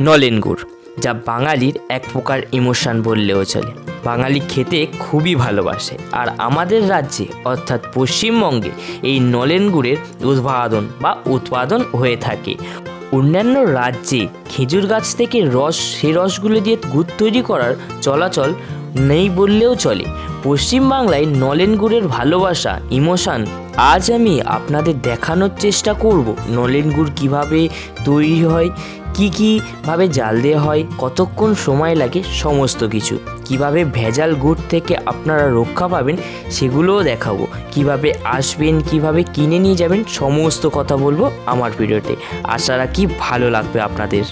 নলেন গুড় যা বাঙালির এক প্রকার ইমোশন বললেও চলে। বাঙালি খেতে খুবই ভালোবাসে, আর আমাদের রাজ্যে, অর্থাৎ পশ্চিমবঙ্গে, এই নলেন গুড়ের উৎপাদন বা উৎপাদন হয়ে থাকে। অন্যান্য রাজ্যে, খেজুর গাছ থেকে রস সেই রসগুলো দিয়ে গুড় তৈরি করার চলাচল নেই বললেও চলে। পশ্চিমবাংলায় নলেন গুড়ের ভালোবাসা, ইমোশন, আজ আমি আপনাদের দেখানোর চেষ্টা করব নলেন গুড় কীভাবে তৈরি হয় কি কীভাবে জাল দেওয়া হয়, কতক্ষণ সময় লাগে, সমস্ত কিছু। কীভাবে ভেজাল গুড় থেকে আপনারা রক্ষা পাবেন, সেগুলোও দেখাবো। কীভাবে আসবেন, কীভাবে কিনে নিয়ে যাবেন, সমস্ত কথা বলব আমার ভিডিওতে। আশা রাখি ভালো লাগবে আপনাদের।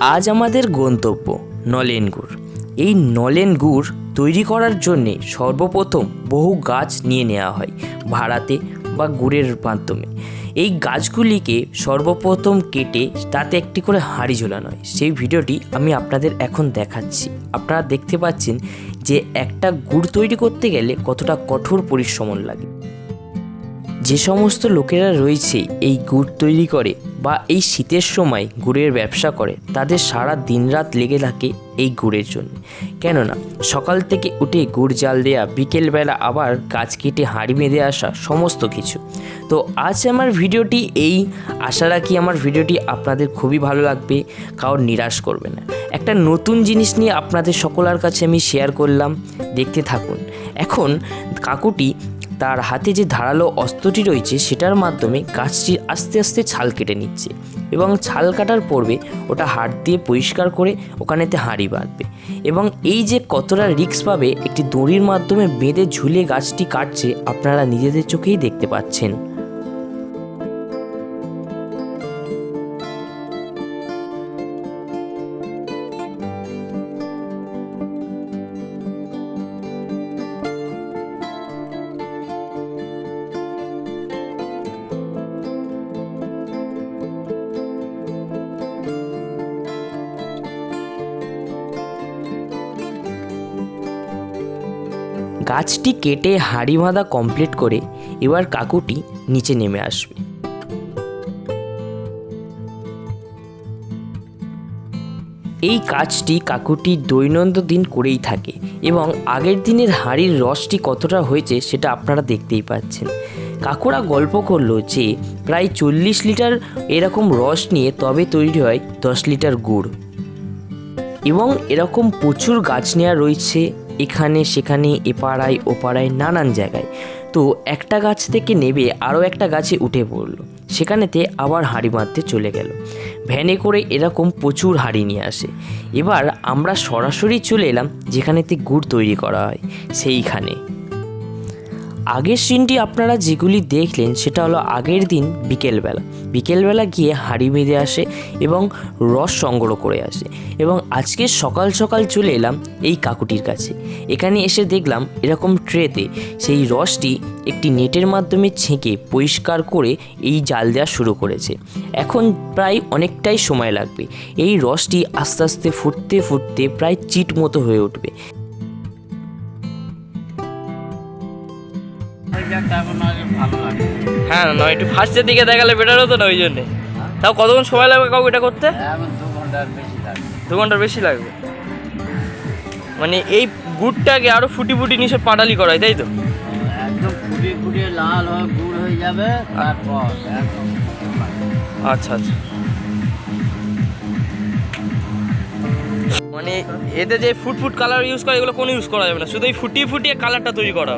আজ আমাদের গন্তব্য নলেন গুড়। এই নলেন গুড় তৈরি করার জন্যে সর্বপ্রথম বহু গাছ নিয়ে নেওয়া হয় ভাড়াতে বা গুড়ের মাধ্যমে। এই গাছগুলিকে সর্বপ্রথম কেটে তাতে একটি করে হাঁড়ি ঝোলানো হয়। সেই ভিডিওটি আমি আপনাদের এখন দেখাচ্ছি। আপনারা দেখতে পাচ্ছেন যে একটা গুড় তৈরি করতে গেলে কতটা কঠোর পরিশ্রম লাগে। যে সমস্ত লোকেরা রয়েছে এই গুড় তৈরি করে বা এই শীতের সময় গুড়ের ব্যবসা করে, তাদের সারা দিন রাত লেগে থাকে এই গুড়ের জন্য। কেননা, সকাল থেকে উঠে গুড় জাল দেয়া, বিকেলবেলা আবার গাছ কেটে হাঁড়ি বেঁধে আসা সমস্ত কিছু। তো আজ আমার ভিডিওটি এই। আশা রাখি আমার ভিডিওটি আপনাদের খুবই ভালো লাগবে কারোর নিরাশ করবে না। একটা নতুন জিনিস নিয়ে আপনাদের সকলার কাছে আমি শেয়ার করলাম, দেখতে থাকুন। এখন, কাকুটি তার হাতে যে ধারালো অস্ত্রটি রয়েছে, সেটার মাধ্যমে গাছটির আস্তে আস্তে ছাল কেটে নিচ্ছে এবং ছাল কাটার পর্বে ওটা হাট দিয়ে পরিষ্কার করে ওখানেতে হাঁড়ি বাঁধবে এবং এই যে কতটা রিক্স পাবে, একটি দড়ির মাধ্যমে বেঁধে ঝুলে গাছটি কাটছে, আপনারা নিজেদের চোখেই দেখতে পাচ্ছেন। গাছটি কেটে হাঁড়ি বাঁধা কমপ্লিট করে এবার কাকুটি নিচে নেমে আসবে। এই কাজটি কাকুটি দৈনন্দিন করেই থাকে এবং আগের দিনের হাঁড়ির রসটি কতটা হয়েছে সেটা আপনারা দেখতেই পাচ্ছেন। কাকুরা গল্প করল যে, প্রায় চল্লিশ লিটার এরকম রস নিয়ে তবে তৈরি হয় দশ লিটার গুড়। এবং এরকম প্রচুর গাছ নেওয়া রয়েছে এখানে, সেখানে, এপাড়ায়, ওপাড়ায়, নানান জায়গায়। তো একটা গাছ থেকে নেবে, আরও একটা গাছে উঠে পড়ল। সেখানেতে আবার হাঁড়ি বাঁধতে চলে গেল। ভ্যানে করে এরকম প্রচুর হাঁড়ি নিয়ে আসে। এবার আমরা সরাসরি চলে এলাম, যেখানেতে গুড় তৈরি করা হয়, সেইখানে। আগের সিনটি আপনারা যেগুলি দেখলেন, সেটা হলো আগের দিন বিকেলবেলা। বিকেলবেলা গিয়ে হাঁড়ি বেঁধে আসে এবং রস সংগ্রহ করে আসে। এবং আজকে সকাল সকাল চলে এলাম এই কাকুটির কাছে। এখানে এসে দেখলাম এরকম ট্রেতে সেই রসটি একটি নেটের মাধ্যমে ছেঁকে পরিষ্কার করে এই জাল দেওয়া শুরু করেছে। এখন প্রায় অনেকটাই সময় লাগবে। এই রসটি আস্তে আস্তে ফুটতে ফুটতে প্রায় চিট মতো হয়ে উঠবে। হ্যাঁ নয় একটু ফার্স্টের দিকে দেখালে বেটার হতো না ওই জন্যে। তাও কতক্ষণ সময় লাগবে কাউ এটা করতে? দু ঘণ্টার বেশি লাগবে। দু ঘণ্টার বেশি লাগবে। মানে এই গুড়টাকে আরও ফুটি ফুটি নিচে পাটালি করায় তাই তো? একদম ফুটিয়ে ফুটিয়ে লাল হয়ে গুড় হয়ে যাবে তারপর আচ্ছা আচ্ছা। মানে এতে যে ফুট ফুট কালার ইউজ করে এগুলো কোনো ইউজ করা যাবে না। শুধু এই ফুটিয়ে ফুটিয়ে কালারটা তৈরি করা।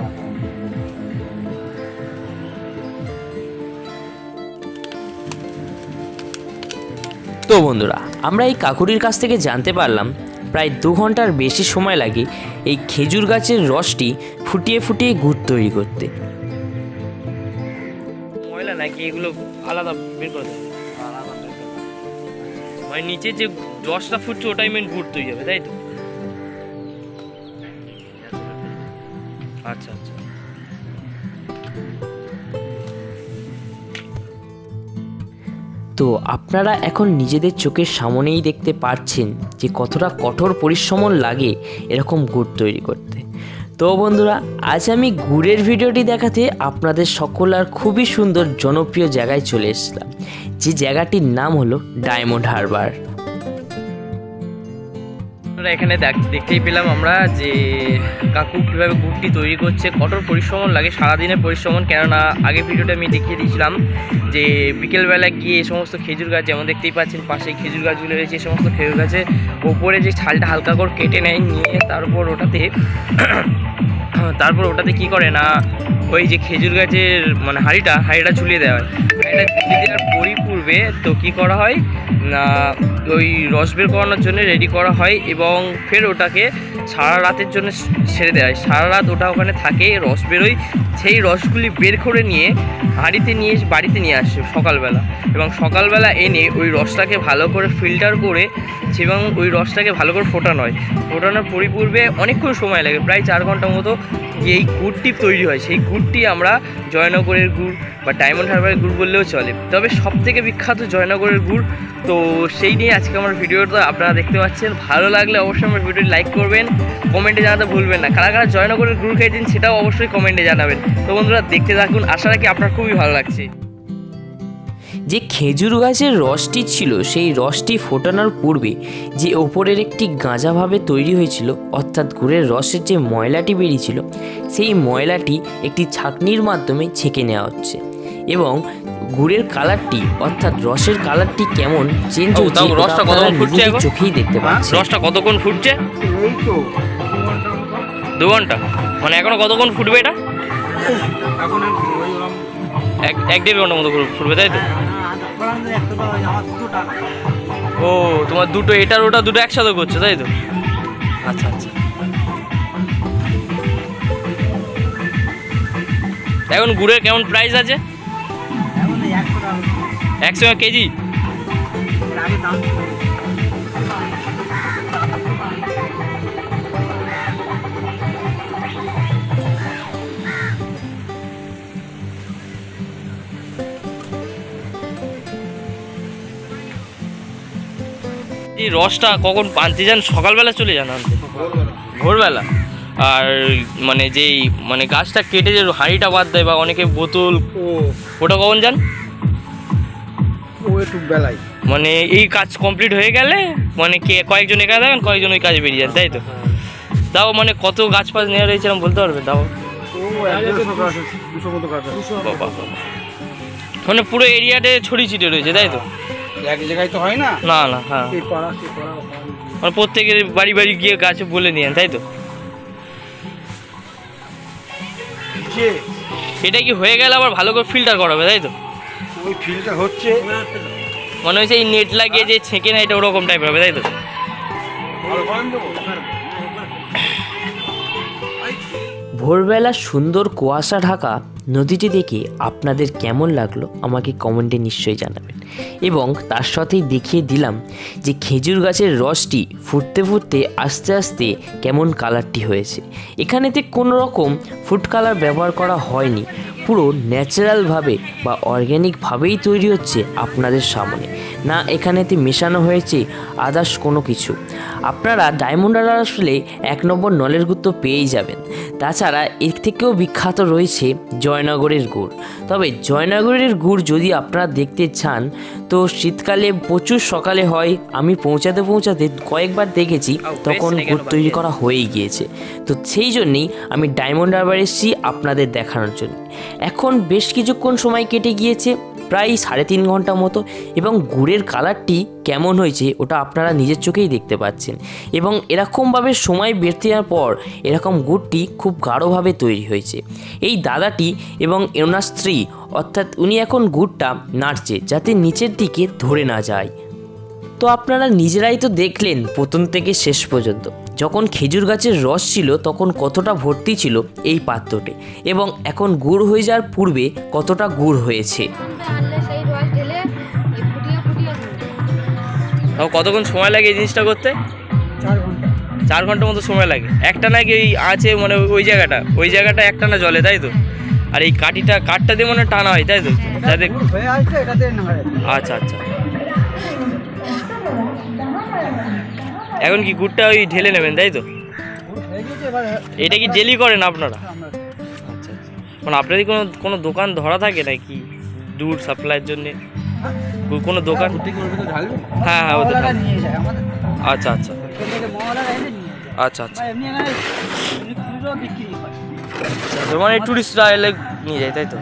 তো বন্ধুরা, আমরা এই কাকুরির কাছ থেকে জানতে পারলাম, প্রায় দু ঘণ্টার বেশি সময় লাগে এই খেজুর গাছের রসটি ফুটিয়ে ফুটিয়ে গুড় তৈরি করতে। ময়লা নাকি এগুলো আলাদা বের করে দেয়? মানে নিচে যে রসটা ফুটছে, ওটাই মেন গুড় তৈরি হবে, তাই তো? আচ্ছা। তো আপনারা এখন নিজেদের চোখের সামনেই দেখতে পাচ্ছেন যে কতটা কঠোর পরিশ্রম লাগে এরকম গুড় তৈরি করতে। তো বন্ধুরা, আজ আমি গুড়ের ভিডিওটি দেখাতে আপনাদের সকল আর খুবই সুন্দর জনপ্রিয় জায়গায় চলে এসেছিলাম। যে জায়গাটির নাম হলো ডায়মন্ড হারবার। আমরা এখানে দেখ- দেখতেই পেলাম আমরা যে কাকু কীভাবে গুড়টি তৈরি করছে, কঠোর পরিশ্রম লাগে, সারাদিনের পরিশ্রম কেননা আগে ভিডিওটা আমি দেখিয়ে দিয়েছিলাম যে বিকেলবেলা গিয়ে এই সমস্ত খেজুর গাছ যেমন দেখতেই পাচ্ছেন, পাশে খেজুর গাছগুলো রয়েছে, এই সমস্ত খেজুর গাছে ওপরে যে ছালটা হালকা করে কেটে নেয় নিয়ে তারপর ওটাতে তারপর ওটাতে কি করে না, ওই যে খেজুর গাছের মানে হাঁড়িটা হাঁড়িটা ঝুলিয়ে দেওয়া হয়। হাঁড়িটা ঝুলিয়ে দেওয়ার পরিপূর্বে তো কি করা হয়, না, ওই রস বের করানোর জন্য রেডি করা হয় এবং ফের ওটাকে সারা রাতের জন্য ছেড়ে হয়। সারা রাত ওটা ওখানে থাকে, রস বেরোয়। সেই রসগুলি বের করে নিয়ে হাঁড়িতে নিয়ে বাড়িতে নিয়ে আসে সকালবেলা। এবং সকালবেলা এনে ওই রসটাকে ভালো করে ফিল্টার করে এবং ওই রসটাকে ভালো করে ফোটানো হয়। ফোটানোর পরিপূর্বে অনেকক্ষণ সময় লাগে, প্রায় চার ঘণ্টা মতো এই গুড়টি তৈরি হয়। সেই গুড়টি আমরা জয়নগরের গুড় বা ডায়মন্ড হারবারের গুড় বললেও চলে। তবে সব থেকে বিখ্যাত জয়নগরের গুড়, তো সেই নিয়ে আজকে আমার ভিডিওটা আপনারা দেখতে পাচ্ছেন। ভালো লাগলে অবশ্যই আমার ভিডিওটি লাইক করবেন। কমেন্টে জানাতে ভুলবেন না। কারা কারা জয়নগরের গুড় খেয়েছেন সেটাও অবশ্যই কমেন্টে জানাবেন। তো বন্ধুরা, দেখতে থাকুন। আশা রাখি আপনার খুবই ভালো লাগছে। যে খেজুর গাছের রসটি ছিল, সেই রসটি ফোটানোর পূর্বে যে ওপরের একটি গাঁজাভাবে তৈরি হয়েছিল, অর্থাৎ গুড়ের রসের যে ময়লাটি বেরিয়েছিল, সেই ময়লাটি একটি ছাঁকনির মাধ্যমে ছেঁকে নেওয়া হচ্ছে। এবং গুড়ের কালারটি অর্থাৎ রসের কালারটি কেমন চেঞ্জ হচ্ছে তাও রসটা কতক্ষণ ফুটছে? চোখেই দেখতে পাচ্ছেন। রসটা কতক্ষণ ফুটছে? এই তো দু ঘণ্টা। মানে এখনও কতক্ষণ ফুটবে এটা? এখন এক এক দেড় ঘণ্টা মতো ফুটবে তাই তো? ও তোমার দুটো এটার ওটা দুটো একসাথে করছ তাই তো? আচ্ছা আচ্ছা। এখন গুড়ের কেমন প্রাইস আছে? একশো কেজি। রসটা কখন আনতে যান? সকালবেলা চলে যান আনতে। ভোরবেলা। আর মানে যেই মানে গাছটা কেটে যে হাঁড়িটা বাদ দেয় বা অনেকে বোতল ওটা কখন যান? বেলায়। মানে এই কাজ কমপ্লিট হয়ে গেলে মানে কে কয়েকজন এখানে থাকেন কয়েকজন ওই কাজে বেরিয়ে যান তাই তো? তাও মানে কত গাছ ফাছ নেওয়া রয়েছে এরকম বলতে পারবে? তাও। মানে পুরো এরিয়াতে ছড়িয়ে ছিটে রয়েছে তাই তো? এক জায়গায় তো হয় না? না না হ্যাঁ। ওখানে। মানে প্রত্যেকের বাড়ি বাড়ি গিয়ে গাছে বলে নিয়ে তাই তো? এটা কি হয়ে গেলে আবার ভালো করে ফিল্টার করাবে তাই তো? ওই ফিল্ডটা হচ্ছে। মনে হচ্ছে এই নেট লাগিয়ে যে ছেঁকে না এটা ওরকম টাইপের হবে তাই তো? ভোরবেলা সুন্দর কুয়াশা ঢাকা নদীটি দেখে আপনাদের কেমন লাগল আমাকে কমেন্টে নিশ্চয়ই জানাবেন। এবং তার সাথেই দেখিয়ে দিলাম যে খেজুর গাছের রসটি ফুটতে ফুটতে আস্তে আস্তে কেমন কালারটি হয়েছে। এখানেতে কোনো রকম ফুড কালার ব্যবহার করা হয়নি। পুরো ন্যাচারালভাবে বা অর্গ্যানিকভাবেই তৈরি হচ্ছে আপনাদের সামনে। না এখানেতে মেশানো হয়েছে আদার্স কোনো কিছু। আপনারা ডায়মন্ড হারবার আসলে এক নম্বর নলের গুত্ত পেয়েই যাবেন। তাছাড়া এর থেকেও বিখ্যাত রয়েছে জয়নগরের গুড়। তবে জয়নগরের গুড় যদি আপনারা দেখতে চান তো শীতকালে প্রচুর সকালে হয় আমি পৌঁছাতে পৌঁছাতে কয়েকবার দেখেছি তখন গুড় তৈরি করা হয়েই গিয়েছে। তো সেই জন্যেই আমি ডায়মন্ড হারবার এসেছি আপনাদের দেখানোর জন্য। এখন বেশ কিছুক্ষণ সময় কেটে গিয়েছে প্রায় সাড়ে তিন ঘণ্টা মতো এবং গুড়ের কালারটি কেমন হয়েছে ওটা আপনারা নিজের চোখেই দেখতে পাচ্ছেন। এবং এরকমভাবে সময় বেরতে যাওয়ার পর এরকম গুড়টি খুব গাঢ়ভাবে তৈরি হয়েছে। এই দাদাটি এবং ওনার স্ত্রী, অর্থাৎ উনি এখন গুড়টা নাড়ছে যাতে নিচের দিকে ধরে না যায়। তো আপনারা নিজেরাই তো দেখলেন প্রথম থেকে শেষ পর্যন্ত। যখন খেজুর গাছের রস ছিল তখন কতটা ভর্তি ছিল এই পাত্রটি? এবং এখন গুড় হয়ে যাওয়ার পূর্বে কতটা গুড় হয়েছে? কতক্ষণ সময় লাগে এই জিনিসটা করতে? চার ঘণ্টা। চার ঘণ্টা মতো সময় লাগে। একটা নাকি ওই আছে মানে ওই জায়গাটা ওই জায়গাটা একটা না জলে তাই তো? আর এই কাঠিটা কাঠটা দিয়ে মনে টানা হয় তাই তো? যাতে হয়ে আচ্ছা আচ্ছা। এখন কি গুড়টা ওই ঢেলে নেবেন তাই তো? হয়ে এটা কি ডেলি করেন আপনারা? আচ্ছা আচ্ছা মানে আপনাদের কোনো কোনো দোকান ধরা থাকে নাকি? দূর সাপ্লাইয়ের জন্য? কোনো দোকান? হ্যাঁ হ্যাঁ ওদের আচ্ছা আচ্ছা। আচ্ছা আচ্ছা। আচ্ছা, মানে টুরিস্টরা এলে নিয়ে যায় তাই তো?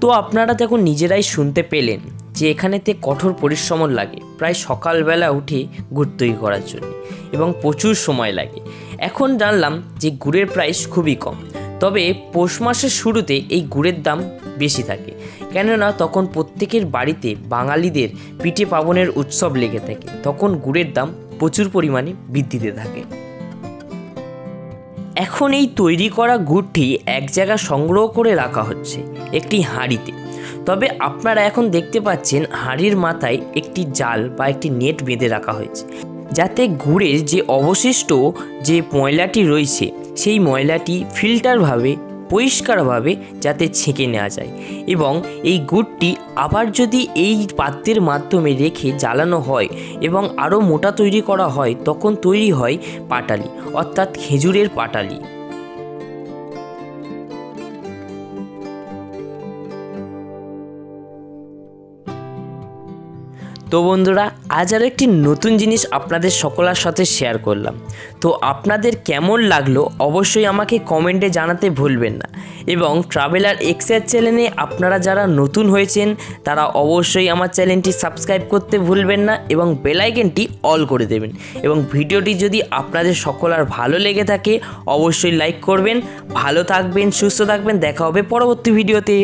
তো আপনারা দেখুন নিজেরাই শুনতে পেলেন যে এখানেতে কঠোর পরিশ্রম লাগে। প্রায় সকালবেলা উঠে গুড় তৈরি করার জন্য এবং প্রচুর সময় লাগে। এখন জানলাম যে গুড়ের প্রাইস খুবই কম। তবে পৌষ মাসের শুরুতে এই গুড়ের দাম বেশি থাকে। কেননা তখন প্রত্যেকের বাড়িতে বাঙালিদের পিঠে পাবনের উৎসব লেগে থাকে। তখন গুড়ের দাম প্রচুর পরিমাণে বৃদ্ধিতে থাকে। এখন এই তৈরি করা গুড়টি এক জায়গায় সংগ্রহ করে রাখা হচ্ছে, একটি হাঁড়িতে। তবে আপনারা এখন দেখতে পাচ্ছেন হাঁড়ির মাথায় একটি জাল বা একটি নেট বেঁধে রাখা হয়েছে। যাতে গুড়ের যে অবশিষ্ট যে ময়লাটি রয়েছে, সেই ময়লাটি ফিল্টারভাবে, পরিষ্কারভাবে যাতে ছেঁকে নেওয়া যায় এবং এই গুড়টি আবার যদি এই পাত্রের মাধ্যমে রেখে জ্বালানো হয় এবং আরও মোটা তৈরি করা হয়, তখন তৈরি হয় পাটালি, অর্থাৎ খেজুরের পাটালি। তো বন্ধুরা, আজ আর একটি নতুন জিনিস আপনাদের সকলের সাথে শেয়ার করলাম। তো আপনাদের কেমন লাগল অবশ্যই আমাকে কমেন্টে জানাতে ভুলবেন না। এবং ট্রাভেলার এক্সের চ্যানেলে আপনারা যারা নতুন হয়েছেন, তারা অবশ্যই আমার চ্যানেলটি সাবস্ক্রাইব করতে ভুলবেন না এবং বেলাইকেনটি অল করে দেবেন। এবং ভিডিওটি যদি আপনাদের সকলার ভালো লেগে থাকে, অবশ্যই লাইক করবেন। ভালো থাকবেন, সুস্থ থাকবেন, দেখা হবে পরবর্তী ভিডিওতে